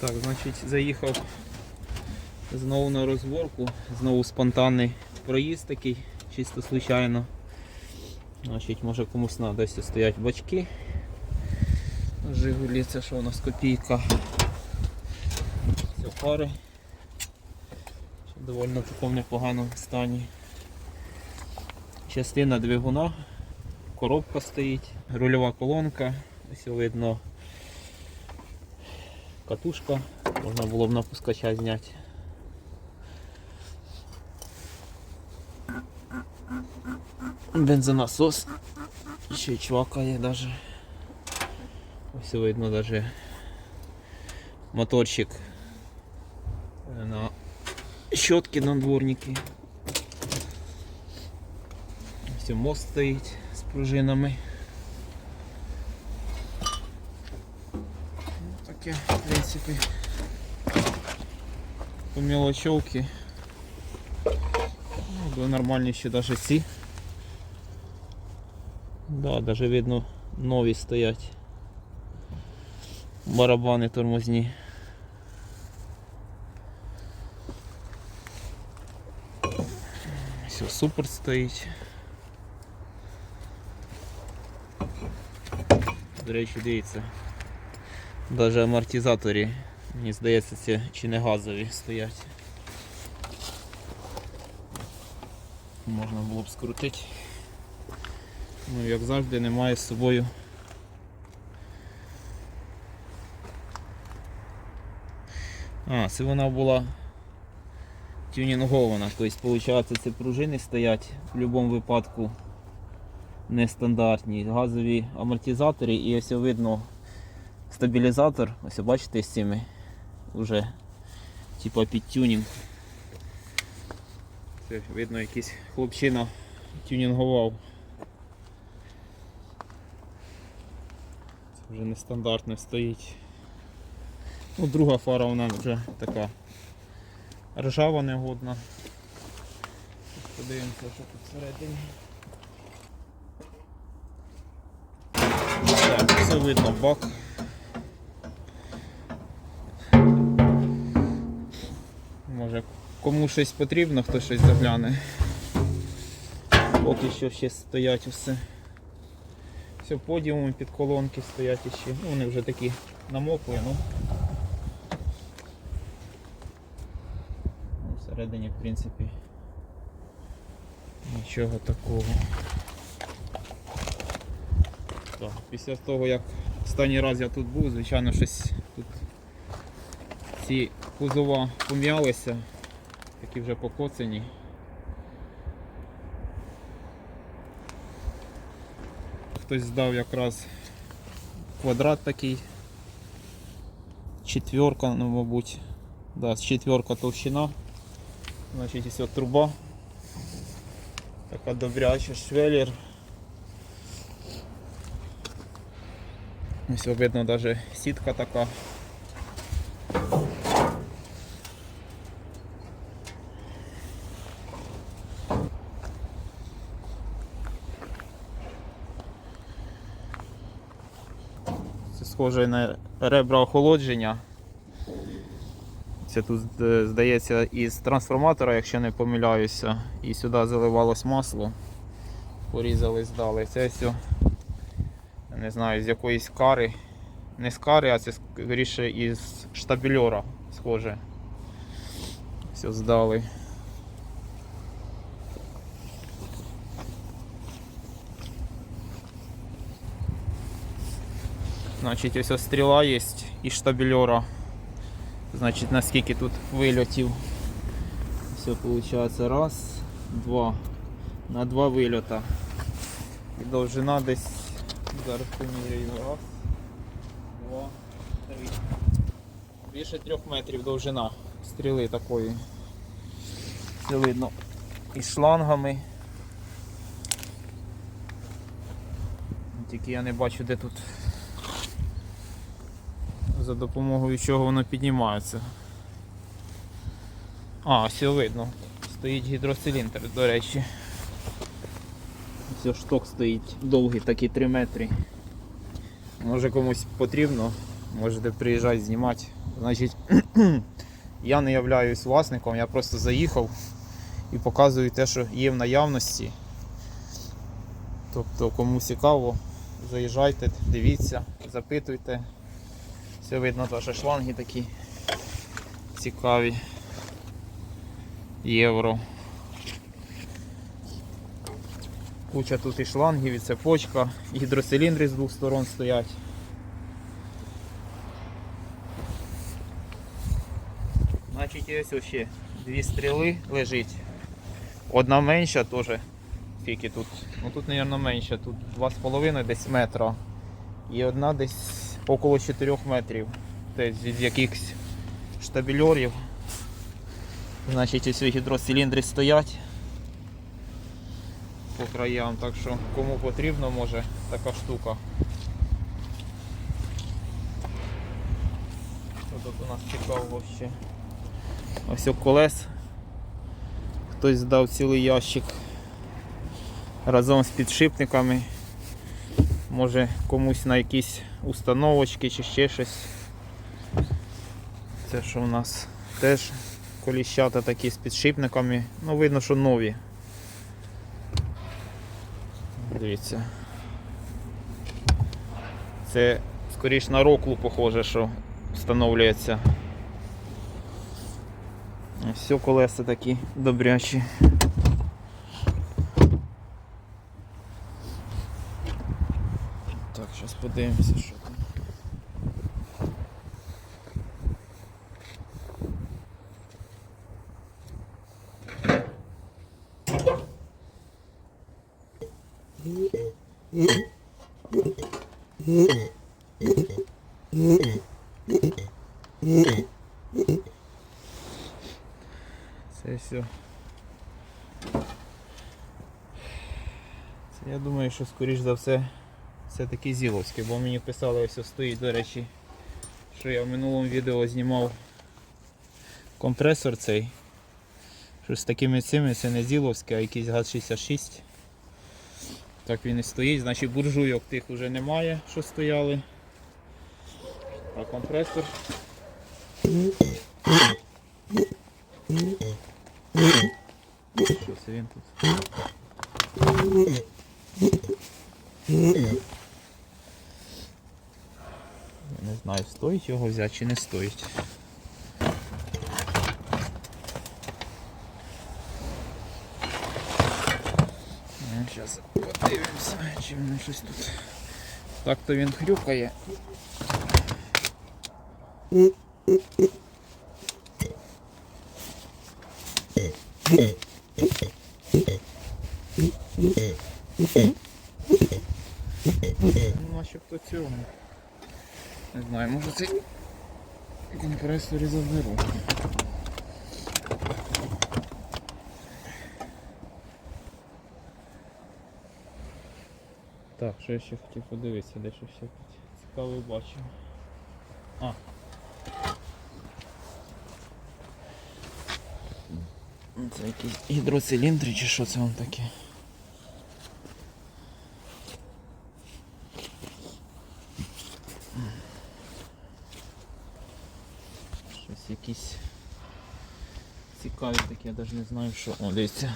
Так, значить, заїхав знову на розборку, знову спонтанний проїзд такий, чисто случайно. Значить, може комусь треба десь стоять бачки. Жигулі, це що у нас копійка. Все, фари. Ще доволі в такому непоганому стані. Частина двигуна, коробка стоїть, рульова колонка, ось видно катушка, можна було б на пускача зняти. Бензонасос ще чвакає даже. Ось видно даже моторчик на щотки на дворники. Ось мост стоїть з пружинами. Ну, таке, в принципі, по мелочевки. Ну, нормальні ще даже ці. Да, даже видно нові стоять. Барабани тормозні. Все, супер стоїть. До речі, дивіться. Навіть амортизаторі, мені здається, це чи не газові стоять. Можна було б скрутити. Ну, як завжди, немає з собою. А, це вона була тюнінгована. Тобто, виходить, це пружини стоять в будь-якому випадку нестандартні. Газові амортизатори і ось видно стабілізатор. Ось бачите з цими вже типа під тюнінг. Це видно якийсь хлопчина тюнінгував. Це вже нестандартно стоїть. Ну, друга фара вона вже така ржава негодна. Подивимося, що тут всередині. Так, все видно бак. Може кому щось потрібно, хто щось загляне. Поки що ще стоять усе. Все, подіуми під колонки стоять іще. Ну, вони вже такі намокли, ну. Ну, Всередині, в принципі, нічого такого. Так, після того, як останній раз я тут був, звичайно, щось ці кузова пом'ялися, такі вже покоцані. Хтось здав якраз квадрат такий. Четверка, ну мабуть. Да, четверка товщина. Значить, ось от труба. Така добряча, швеллер. Ось видно навіть сітка така. Схоже на ребра охолодження. Це тут е, здається із трансформатора, якщо не помиляюся, і сюди заливалось масло. Порізали, здали. Це все, не знаю, з якоїсь кари. Не з кари, а це скоріше із штабельора схоже. Все здали. Значить, ось ось стріла є із штабельора. Значить, наскільки тут вильотів. Все виходить раз, два. На два вильота. І довжина десь. Зараз поміряю. Раз, два, три. Більше трьох метрів довжина стріли такої. Це видно. Із шлангами. Тільки я не бачу де тут за допомогою чого воно піднімається. А, все видно. Стоїть гідроциліндр, до речі. Все, шток стоїть довгий, такий 3 метри. Може комусь потрібно, можете приїжджати знімати, Значить, я не являюсь власником, я просто заїхав і показую те, що є в наявності. Тобто, кому цікаво, заїжджайте, дивіться, запитуйте. Все видно, теж шланги такі цікаві. Євро. Куча тут і шлангів, і цепочка, і гідроциліндри з двох сторон стоять. Значить, є ось ще дві стріли лежить. Одна менша теж. Скільки тут? Ну тут, мабуть, менша, тут 2,5 десь метра. І одна десь около 4 метрів. Тобто від якихось штабельорів. Значить, ось гідроциліндри стоять по краям, так що кому потрібно може така штука. Тут у нас цікаво ще? Ось о колес. Хтось здав цілий ящик разом з підшипниками. Може комусь на якісь установочки чи ще щось. Це що у нас теж коліщата такі з підшипниками. Ну видно, що нові. Дивіться. Це скоріш на роклу похоже, що встановлюється. Все колеса такі добрячі. Так, зараз подивимося, що там. Це все. Це я думаю, що скоріш за все все-таки зіловське, бо мені писали, ось стоїть, до речі, що я в минулому відео знімав компресор цей. Що з такими цими це не зіловське, а якийсь ГАЗ-66. Так він і стоїть, значить буржуйок тих вже немає, що стояли. А компресор. Що це він тут? Я не знаю, стоїть його взяти чи не стоїть. Зараз подивимося, чи він щось тут. Так то він хрюкає. Ну, начебто цього. Не знаю, може цей компресор і заберу. Так, що я ще хотів подивитися, де ще тут цікаве бачив. А. Це якісь гідроциліндри чи що це вам таке? Щось якісь цікаві такі, я навіть не знаю що. О, дивіться.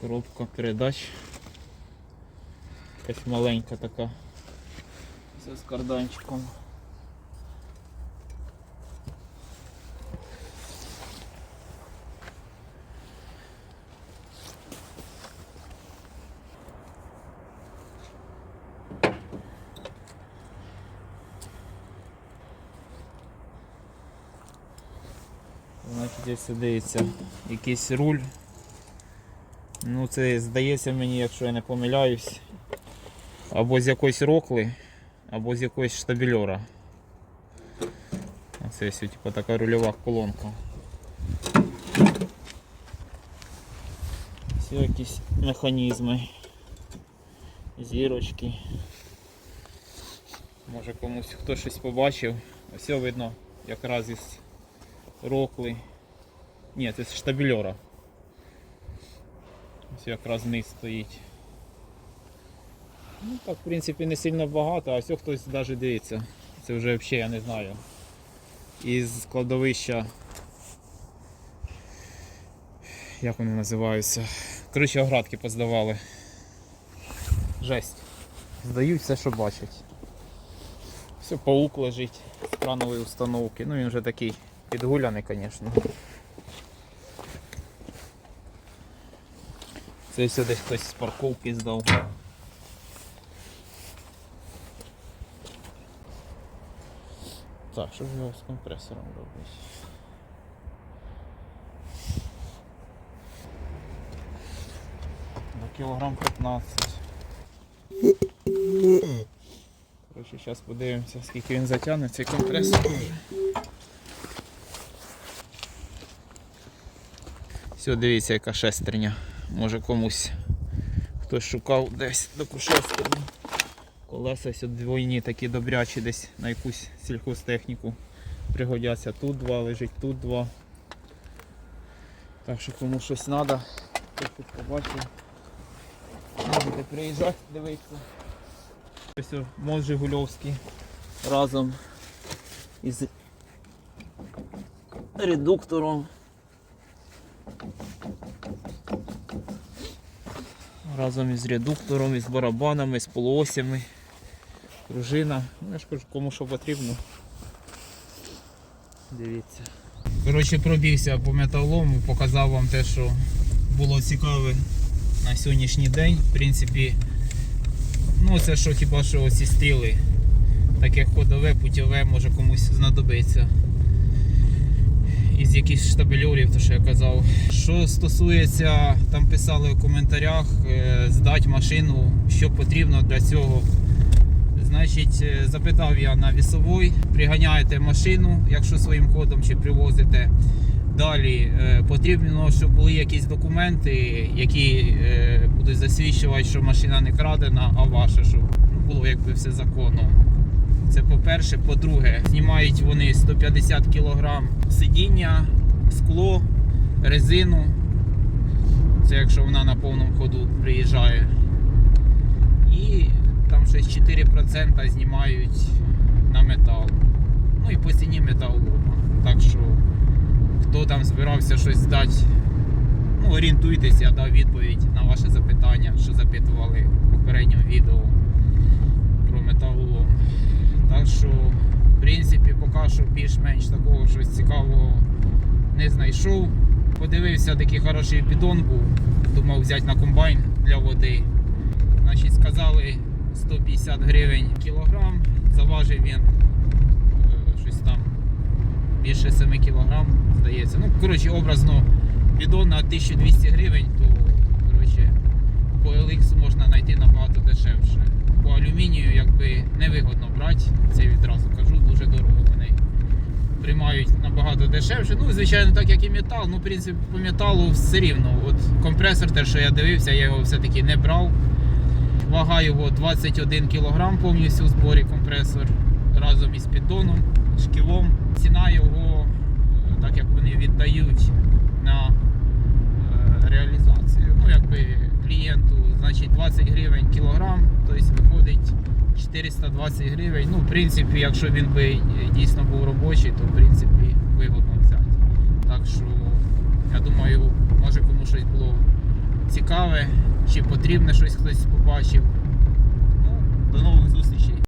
Коробка передач. Якась маленька така. Все з карданчиком. Значить, ось дивиться якийсь руль. Ну це здається мені, якщо я не помиляюсь, або з якоїсь рокли, або з якоїсь штабельора. Це ось типу, така рульова колонка. Все якісь механізми, зірочки. Може комусь хто щось побачив. Ось видно якраз із рокли. Ні, це з штабельора. Ось якраз вниз стоїть. Ну так, в принципі, не сильно багато, а ось хтось навіть дивиться. Це вже взагалі я не знаю. із складовища. Як вони називаються? Коротше, оградки поздавали. Жесть. Здають все, що бачать. Все, паук лежить з кранової установки. Ну він вже такий підгуляний, звісно. Все десь хтось з парковки здав. Так, що ж його з компресором робить? На кілограм 15. Коротше, зараз подивимося, скільки він затягне цей компресор. Все, дивіться, яка шестерня. Може комусь хтось шукав десь таку шестерню. Колеса ось двойні такі добрячі десь на якусь сільхозтехніку пригодяться. Тут два лежить, тут два. Так що кому щось треба, хтось тут побачив. Можете приїжджати, дивитися. Ось мост Жигульовський разом із редуктором. Разом із редуктором, із барабанами, з полуосями, пружина. Ну, я ж кажу, кому що потрібно. Дивіться. Коротше, пробігся по металолому, показав вам те, що було цікаве на сьогоднішній день. В принципі, ну це що хіба що ці стріли, таке ходове, путьове, може комусь знадобиться. Із якихось штабельорів, то що я казав. Що стосується, там писали в коментарях, е, здати машину, що потрібно для цього. Значить, е, запитав я на вісовой, приганяєте машину, якщо своїм ходом чи привозите. Далі е, потрібно, щоб були якісь документи, які будуть засвідчувати, що машина не крадена, а ваша, щоб ну, було якби все законно. Це по-перше. По-друге, знімають вони 150 кг сидіння, скло, резину. Це якщо вона на повному ходу приїжджає. І там щось 4% знімають на метал. Ну і по ціні металолома. Так що, хто там збирався щось здати, ну орієнтуйтесь, я дав відповідь на ваше запитання, що запитували в попередньому відео про металолом. Так що, в що більш-менш такого щось цікавого не знайшов. Подивився, такий хороший бідон був. Думав взяти на комбайн для води. Значить, сказали 150 гривень кілограм. Заважив він е, щось там більше 7 кілограм, здається. Ну, коротше, образно, бідон на 1200 гривень, то коротше, по LX можна знайти набагато дешевше. По алюмінію якби невигодно брати, це відразу кажу, приймають набагато дешевше. Ну, звичайно, так як і метал. Ну, в принципі, по металу все рівно. От компресор, те, що я дивився, я його все-таки не брав. Вага його 21 кг повністю в зборі компресор разом із піддоном, шкілом. Ціна його, е, так як вони віддають на е, реалізацію, ну якби клієнту, значить 20 гривень кілограм, тобто виходить 420 гривень. Ну, в принципі, якщо він би е, дійсно був робочий, то в принципі вигодно взяти. Так що я думаю, може кому щось було цікаве, чи потрібне щось хтось побачив. Ну, до нових